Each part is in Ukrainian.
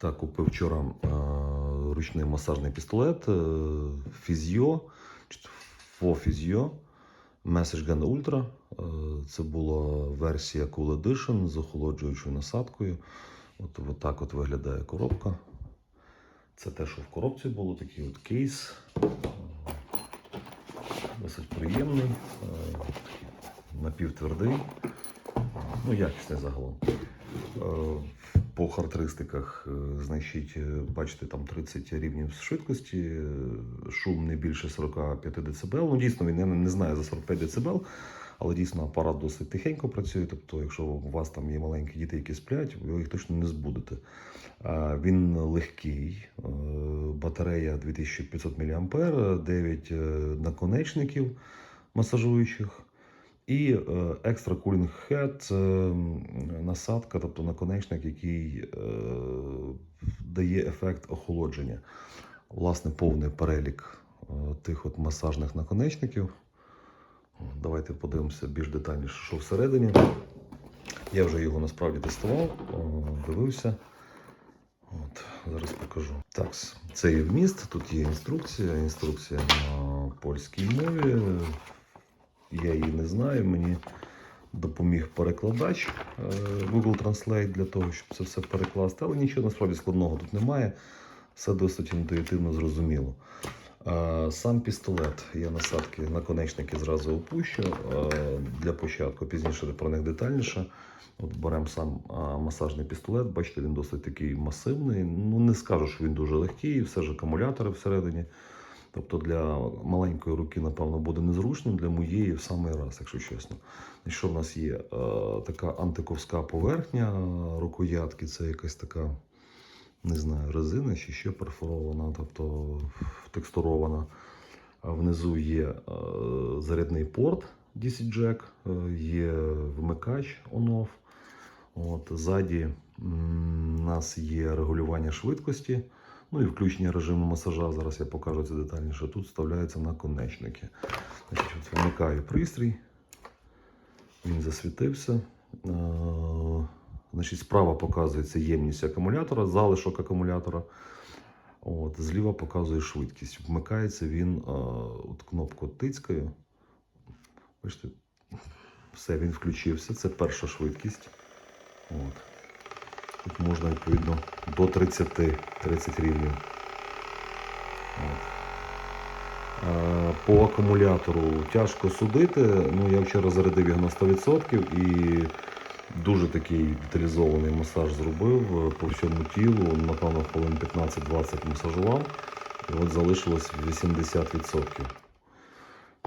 Так, купив вчора е, ручний масажний пістолет е, Фізіо, Фізіо Message Gun Ultra. Е, Це була версія Cool Edition з охолоджуючою насадкою. От, от так от виглядає коробка. Це те, що в коробці було, такий от кейс. Е, Досить приємний, напівтвердий, ну якісний загалом. По характеристиках, е, значить, е, бачите, там 30 рівнів швидкості, е, шум не більше 45 дБ. Ну, дійсно, він не, не знає за 45 дБ, але дійсно апарат досить тихенько працює. Тобто, якщо у вас там є маленькі діти, які сплять, ви їх точно не збудете. Він легкий, батарея 2500 мА, 9 е, наконечників масажуючих. І е, екстра кулінг хед це насадка, тобто наконечник, який е, дає ефект охолодження. Власне, повний перелік е, тих от масажних наконечників. Давайте подивимося більш детальніше, що всередині. Я вже його насправді тестував, дивився. От, зараз покажу. Так, це є вміст, тут є інструкція. Інструкція на польській мові. Я її не знаю. Мені допоміг перекладач е, Google Translate для того, щоб це все перекласти. Але нічого насправді складного тут немає. Все досить інтуїтивно зрозуміло. Е, Сам пістолет, я насадки, наконечники зразу опущу. Е, Для початку пізніше про них детальніше. От беремо сам масажний пістолет. Бачите, він досить такий масивний. Ну не скажу, що він дуже легкий, все ж акумулятори всередині. Тобто для маленької руки, напевно, буде незручно, для моєї в самий раз, якщо чесно. І що в нас є? Е, така антиковська поверхня рукоятки, це якась така, не знаю, резина чи ще перфорована, тобто текстурована. Внизу є е, зарядний порт DC Jack, е, є вмикач on-off. От, ззаді у нас є регулювання швидкості. Ну і включення режиму масажа. Зараз я покажу це детальніше. Тут вставляються наконечники. Значить, от вмикаю пристрій. Він засвітився. Значить, справа показується ємність акумулятора, залишок акумулятора. От, зліва показує швидкість. Вмикається він от кнопку тицькаю. Бачите, все, він включився. Це перша швидкість. От. Тут можна відповідно до 30, 30 рівнів. От. По акумулятору тяжко судити. Ну, я вчора зарядив його на 100% і дуже такий деталізований масаж зробив е, по всьому тілу. Напевно, хвилин 15-20 масажував. І от залишилось 80%.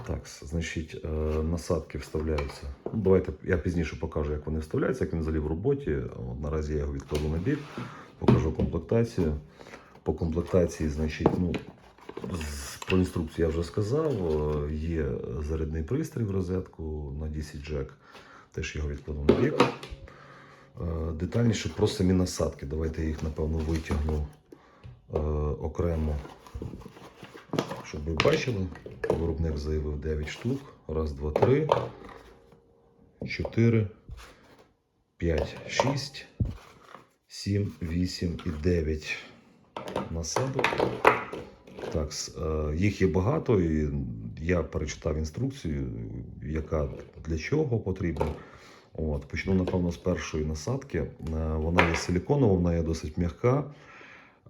Так, значить, е, насадки вставляються. Ну, давайте я пізніше покажу, як вони вставляються, як він взагалі в роботі. От, наразі я його відкладу на бік, покажу комплектацію. По комплектації, значить, ну, про інструкцію я вже сказав. Е, Є зарядний пристрій в розетку на DC Jack. Теж його відкладу на бік. Е, Детальніше про самі насадки. Давайте я їх, напевно, витягну окремо щоб ви бачили, виробник заявив 9 штук. Раз, два, три, чотири, п'ять, шість, сім, вісім і дев'ять насадок. Так, е, їх є багато, і я перечитав інструкцію, яка для чого потрібна. От, почну, напевно, з першої насадки. Е, Вона є силіконова, вона є досить м'яка.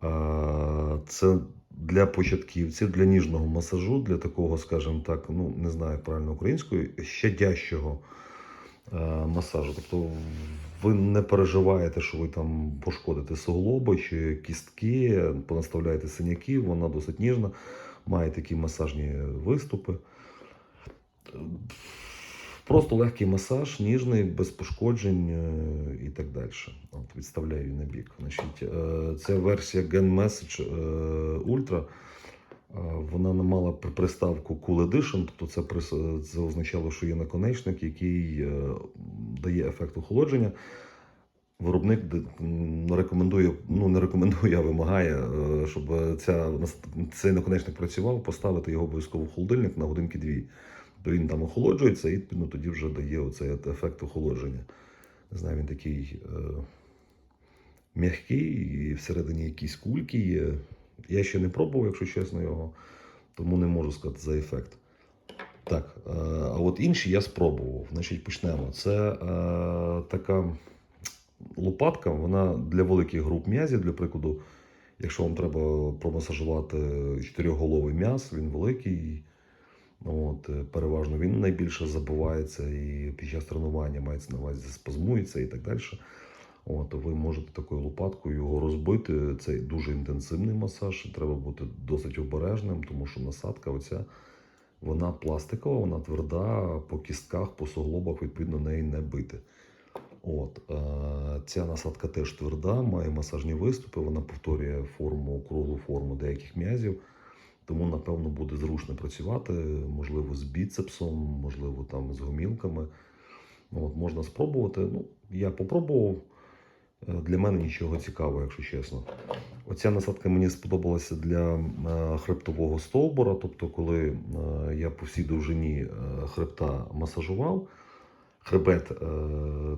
Е, Це для початківців, для ніжного масажу, для такого, скажімо так, ну не знаю правильно українською, щадящого е, масажу. Тобто ви не переживаєте, що ви там пошкодите суглоби чи кістки, понаставляєте синяків, вона досить ніжна, має такі масажні виступи. Просто легкий масаж, ніжний, без пошкоджень е, і так далі. От, відставляю її на бік. Значить, це версія Gen Message е, Ultra. Е, Вона не мала приставку Cool Edition, тобто це, це означало, що є наконечник, який дає ефект охолодження. Виробник рекомендує, ну не рекомендує, а вимагає, щоб ця, цей наконечник працював, поставити його обов'язково в холодильник на годинки дві то він там охолоджується і ну, тоді вже дає оцей ефект охолодження. Не знаю, він такий е, м'який, і всередині якісь кульки є. Я ще не пробував, якщо чесно, його, тому не можу сказати за ефект. Так, е, а от інші я спробував. Значить, почнемо. Це е, така лопатка, вона для великих груп м'язів, для прикладу, якщо вам треба промасажувати чотирьохголовий м'яз, він великий. От, е, переважно він найбільше забувається і під час тренування мається на увазі спазмується і так далі. От, ви можете такою лопаткою його розбити. Це дуже інтенсивний масаж. Треба бути досить обережним, тому що насадка оця вона пластикова, вона тверда, по кістках, по суглобах, відповідно, неї не бити. От, е, ця насадка теж тверда, має масажні виступи, вона повторює форму, круглу форму деяких м'язів. Тому, напевно, буде зручно працювати, можливо, з біцепсом, можливо, там з гомілками. От, можна спробувати. Ну, я попробував. Е, Для мене нічого цікавого, якщо чесно. Оця насадка мені сподобалася для е, хребтового стовбура. Тобто, коли е, я по всій довжині хребта масажував, хребет,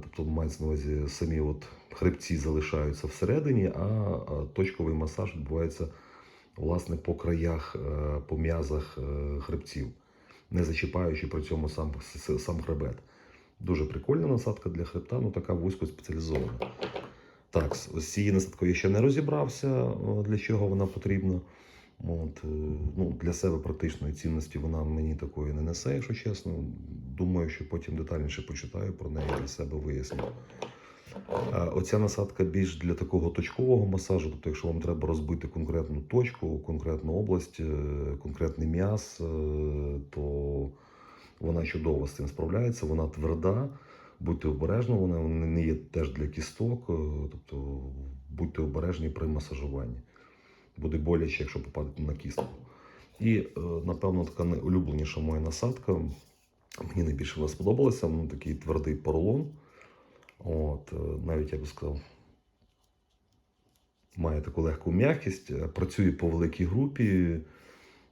тобто мається на увазі самі от хребці залишаються всередині, а точковий масаж відбувається власне по краях, е, по м'язах е, хребців, не зачіпаючи при цьому сам, сам хребет. Дуже прикольна насадка для хребта, ну така вузько спеціалізована. Так, з цією насадкою я ще не розібрався, для чого вона потрібна. От, е, ну, для себе практичної цінності вона мені такої не несе, якщо чесно. Думаю, що потім детальніше почитаю про неї для себе виясню. Оця насадка більш для такого точкового масажу, тобто, якщо вам треба розбити конкретну точку, конкретну область, е, конкретний м'яз, е, то вона чудово з цим справляється, вона тверда. Будьте обережні, вона не є теж для кісток, е, тобто будьте обережні при масажуванні. Буде боляче, якщо попадете на кістку. І, напевно, така найулюбленіша моя насадка. Мені найбільше вона сподобалася. Ну, такий твердий поролон. От, е, навіть я би сказав, має таку легку м'якість, е, працює по великій групі,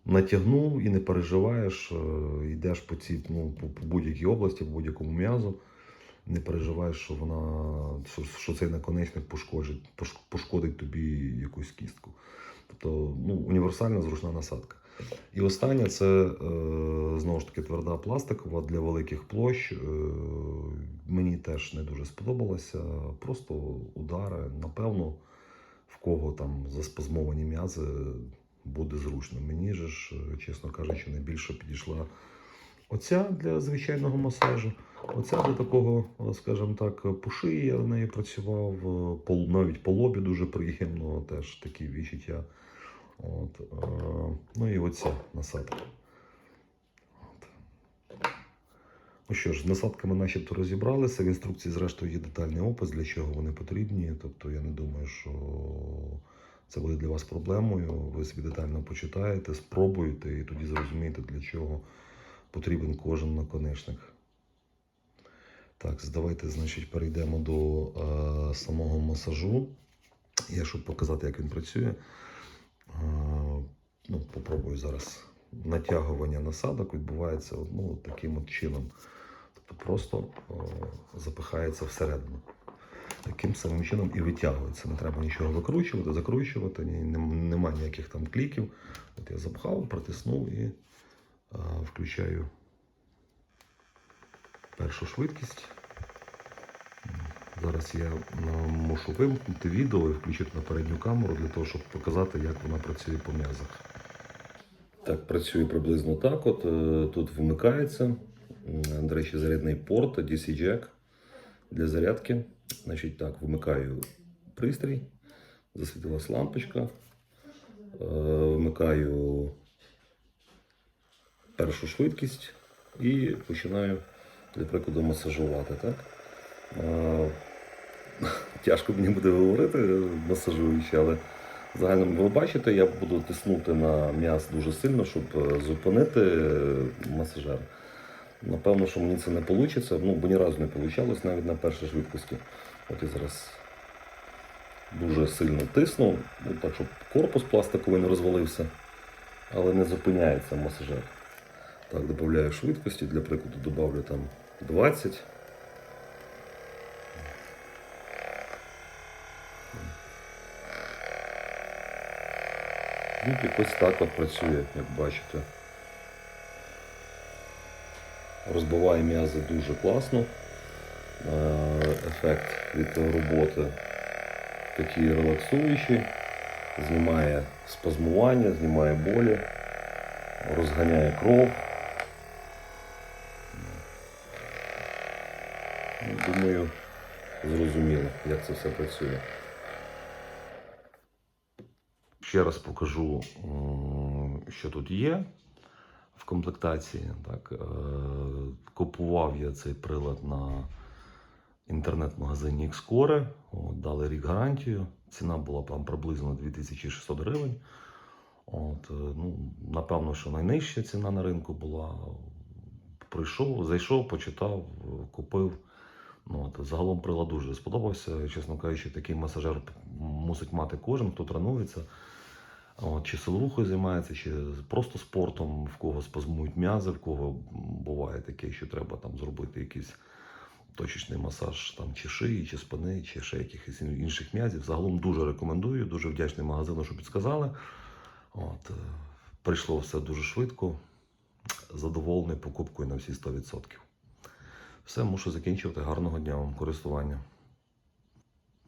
натягнув і не переживаєш, е, йдеш по, цій, ну, по, будь-якій області, по будь-якому м'язу. Не переживаєш, що вона що цей наконечник пошкодить, пошкодить тобі якусь кістку. Тобто ну, універсальна зручна насадка. І останнє це е, знову ж таки тверда пластикова для великих площ. Е, мені теж не дуже сподобалося. Просто удари, напевно, в кого там заспазмовані м'язи буде зручно. Мені ж, чесно кажучи, найбільше підійшла оця для звичайного масажу. Оця для такого, скажімо так, по шиї я на неї працював, навіть по лобі дуже приємно, теж такі відчуття. От, е, ну і оця насадка. От. Ну що ж, з насадками начебто розібралися. В інструкції, зрештою, є детальний опис, для чого вони потрібні. Тобто я не думаю, що це буде для вас проблемою. Ви собі детально почитаєте, спробуєте і тоді зрозумієте, для чого потрібен кожен наконечник. Так, давайте, значить, перейдемо до е, самого масажу. Я, щоб показати, як він працює, ну, попробую зараз. Натягування насадок відбувається ну, таким от чином. Тобто просто е, запихається всередину. Таким самим чином і витягується. Не треба нічого викручувати, закручувати, нема ніяких там кліків. От я запхав, притиснув і е, включаю першу швидкість. Зараз я е, мушу вимкнути відео і включити на передню камеру для того, щоб показати, як вона працює по м'язах. Так, працює приблизно так. От е, тут вмикається. До речі, зарядний порт DC Jack для зарядки. Значить, так, вмикаю пристрій, засвітилась лампочка. Е, Вмикаю першу швидкість і починаю, для прикладу, масажувати. Так? Тяжко мені буде говорити, масажуючи, але загально ви бачите, я буду тиснути на м'яз дуже сильно, щоб е, зупинити е, масажер. Напевно, що мені це не вийде, ну, бо ні разу не вийшло навіть на першій швидкості. От я зараз дуже сильно тисну, ну, так, щоб корпус пластиковий не розвалився, але не зупиняється масажер. Так, додаю швидкості, для прикладу додавлю там 20. Ну, ось так от працює, як бачите. Розбиває м'язи дуже класно. Е, Ефект від роботи такий релаксуючий, знімає спазмування, знімає болі, розганяє кров. Ну, Думаю, зрозуміло, як це все працює. Ще раз покажу, що тут є в комплектації. Так, е, купував я цей прилад на інтернет-магазині Xcore. От, дали рік гарантію. Ціна була там приблизно 2600 гривень. От, е, ну, напевно, що найнижча ціна на ринку була. Прийшов, зайшов, почитав, е, купив. Ну, от, загалом прилад дуже сподобався. Чесно кажучи, такий масажер мусить мати кожен, хто тренується. От, чи силовухою займається, чи просто спортом, в кого спазмують м'язи, в кого буває таке, що треба там зробити якийсь точечний масаж там, чи шиї, чи спини, чи ще якихось інших м'язів. Загалом дуже рекомендую, дуже вдячний магазину, що підсказали. От, е, прийшло все дуже швидко, задоволений покупкою на всі 100%. Все, мушу закінчувати. Гарного дня вам користування.